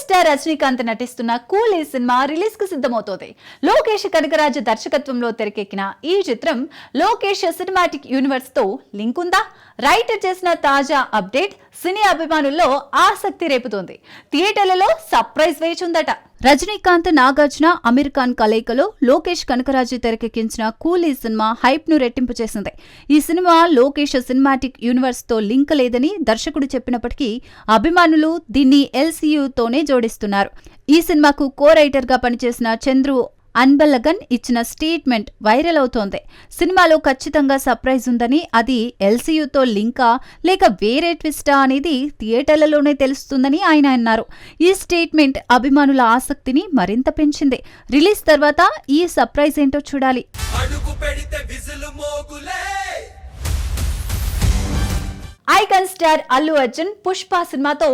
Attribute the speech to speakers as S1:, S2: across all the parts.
S1: Star Rajinikanth నటిస్తున్న cool ఈ cinema రిలీజ్కు సిద్ధమవుతోంది. లోకేష్ కనకరాజు దర్శకత్వంలో తెరకెక్కిన ఈ చిత్రం లోకేష్ సినిమాటిక్ యూనివర్స్తో లింక్ ఉందా? రైటర్ చేసిన తాజా అప్డేట్ సినీ అభిమానుల్లో ఆసక్తి రేపుతోంది. థియేటర్లలో సర్ప్రైజ్ వేచుందట రజనీకాంత్ నాగార్జున అమీర్ ఖాన్ కలయికలో లోకేష్ కనకరాజు తెరకెక్కించిన కూలీ సినిమా హైప్ను రెట్టింపు చేసింది. ఈ సినిమా లోకేష్ సినిమాటిక్ యూనివర్స్తో లింక్ లేదని దర్శకుడు చెప్పినప్పటికీ అభిమానులు దీన్ని ఎల్సీయూతోనే జోడిస్తున్నారు. ఈ సినిమాకు కో రైటర్గా పనిచేసిన చంద్రు అన్బలగన్ ఇచ్చిన స్టేట్మెంట్ వైరల్ అవుతోంది. సినిమాలో ఖచ్చితంగా సర్ప్రైజ్ ఉందని అది ఎల్సీయూతో లింకా లేక వేరే ట్విస్టా అనేది థియేటర్లలోనే తెలుస్తుందని ఆయన అన్నారు. ఈ స్టేట్మెంట్ అభిమానుల ఆసక్తిని మరింత పెంచింది. రిలీజ్ తర్వాత ఈ సర్ప్రైజ్ ఏంటో చూడాలి. ఐకాన్ స్టార్ అల్లు అర్జున్ పుష్ప సినిమాతో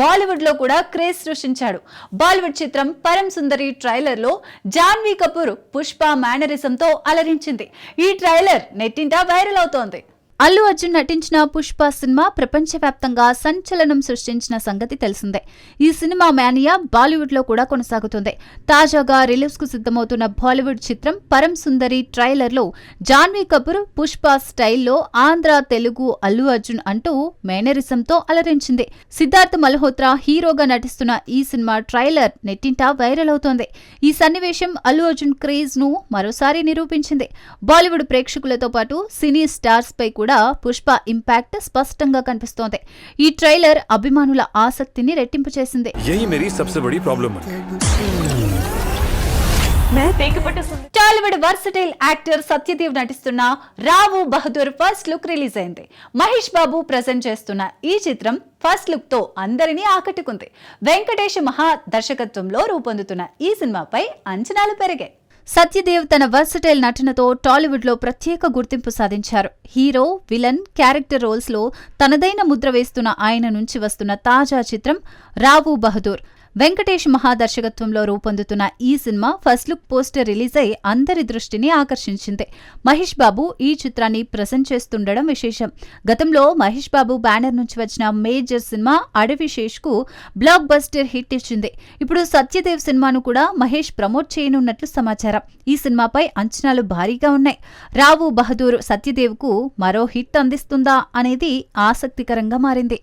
S1: బాలీవుడ్లో కూడా క్రేజ్ సృష్టించాడు. బాలీవుడ్ చిత్రం పరం సుందరి ట్రైలర్లో జాన్వీ కపూర్ పుష్ప మేనరిజంతో అలరించింది. ఈ ట్రైలర్ నెట్టింటా వైరల్ అవుతోంది. అల్లు అర్జున్ నటించిన పుష్ప సినిమా ప్రపంచవ్యాప్తంగా సంచలనం సృష్టించిన సంగతి తెలిసిందే. ఈ సినిమా మేనియా బాలీవుడ్లో కూడా కొనసాగుతుంది. తాజాగా రిలీజ్కు సిద్ధమవుతున్న బాలీవుడ్ చిత్రం పరం సుందరి ట్రైలర్లో జాన్వీ కపూర్ పుష్ప స్టైల్లో ఆంధ్ర తెలుగు అల్లు అర్జున్ అంటూ మేనరిజంతో అలరించింది. సిద్ధార్థ్ మల్హోత్రా హీరోగా నటిస్తున్న ఈ సినిమా ట్రైలర్ నెట్టింటా వైరల్ అవుతోంది. ఈ సన్నివేశం అల్లు అర్జున్ క్రేజ్ను మరోసారి నిరూపించింది. బాలీవుడ్ ప్రేక్షకులతో పాటు సినీ స్టార్స్ పై కూడా పుష్ప ఇంపాక్ట్ స్పష్టంగా కనిపిస్తోంది. ఈ ట్రైలర్ అభిమానుల ఆసక్తిని రెట్టింపు చేసింది. టాలీవుడ్ వర్సటైల్ యాక్టర్ సత్యదేవ్ నటిస్తున్న Rao Bahadur first look release అయింది. మహేష్ బాబు ప్రజెంట్ చేస్తున్న ఈ చిత్రం ఫస్ట్ లుక్తో అందరినీ ఆకట్టుకుంది. వెంకటేష్ మహా దర్శకత్వంలో రూపొందుతున్న ఈ సినిమాపై అంచనాలు పెరిగాయి. సత్యదేవ్ తన వర్సటైల్ నటనతో టాలీవుడ్లో ప్రత్యేక గుర్తింపు సాధించారు. హీరో విలన్ క్యారెక్టర్ రోల్స్లో తనదైన ముద్ర వేస్తున్న ఆయన నుంచి వస్తున్న తాజా చిత్రం రావు బహదూర్. వెంకటేష్ మహాదర్శకత్వంలో రూపొందుతున్న ఈ cinema first look poster release అయి అందరి దృష్టిని ఆకర్షించింది. మహేష్ బాబు ఈ చిత్రాన్ని ప్రజెంట్ చేస్తుండడం విశేషం. గతంలో మహేష్ బాబు బ్యానర్ నుంచి వచ్చిన మేజర్ సినిమా అడవి శేష్కు బ్లాక్ బస్టర్ హిట్ ఇచ్చింది. ఇప్పుడు సత్యదేవ్ సినిమాను కూడా మహేష్ ప్రమోట్ చేయనున్నట్లు సమాచారం. ఈ సినిమాపై అంచనాలు భారీగా ఉన్నాయి. రావు బహదూర్ సత్యదేవ్కు మరో హిట్ అందిస్తుందా అనేది ఆసక్తికరంగా మారింది.